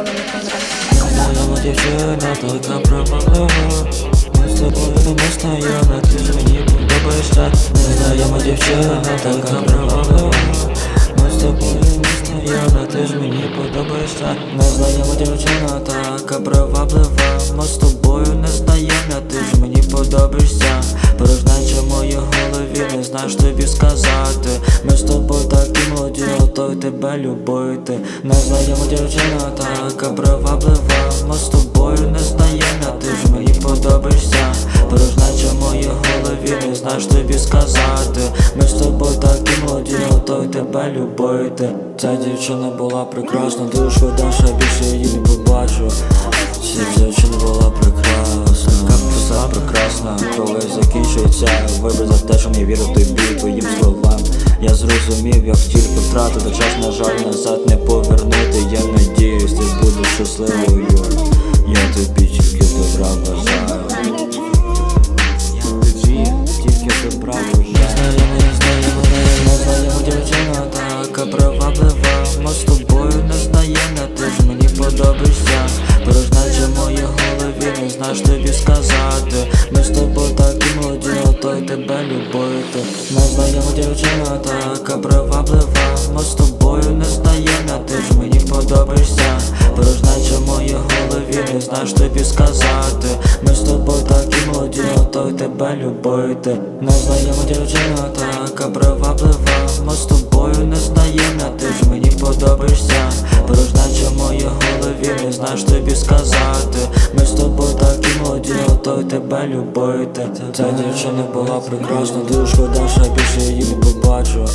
коли не помре. Знайома дівчина, така приваблива Ми з тобою не знайомі, ти ж мені подобаєшся Незнайома дівчина, така приваблива Ми з тобою не знайомі, ти ж мені подобаєшся Незнайома дівчина, така приваблива Ми з тобою не знайомі, ти ж мені подобаєшся Порожнеча в моїй голові, не знаєш тобі сказати Ми з тебе любити Незнайома дівчина, така приваблива Ми з тобою не знайомі, ти ж мені подобаєшся. Порожнеча в моїй голові, не знаєш тобі сказати. Ми з тобою такі молоді, готові тебе любити. Ця дівчина була прекрасна, дуже шкода, що більше її не побачу. Ця дівчина була прекрасна, все прекрасна, коли закінчується. Вибір за те, що не вірю тобі, твоїм словам Я зрозумів, як тільки втратити час, на жаль, назад не повернути. Я надіюсь, ти будеш щасливою. Я тобі тільки добра бажаю. Я тобі тільки добра бажаю. Незнайома, незнайома, незнайома дівчина, така приваблива Ми з тобою не знайомі, ти ж мені подобаєшся Порожнеча в моїй голові, не знаєш тобі тебе любити. Незнайома дівчина, така приваблива. Ми з тобою не знайомі, ти ж мені подобаєшся. Порожнеча в моїй голові, не знаєш тобі сказати. Ми з тобою такі молоді, готові тебе любити. Незнайома дівчина, така приваблива. Ми з тобою не знайомі, ти ж мені подобаєшся. Порожнеча в моїй голові, не знаєш тобі сказати. Ми з тобою молоді, готові тебе любити Ця дівчина була прекрасна, дуже шкода, що я більше її не побачу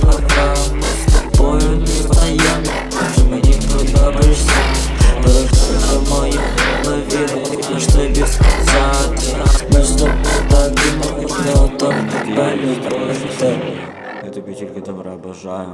приваблива Ми з тобою не знайомі, вже мені подобаєшся. Порожнеча в моїй голові, не знаєш тобі сказати. Ми з тобою такі молоді, готові тебе любити Я тобі добра бажаю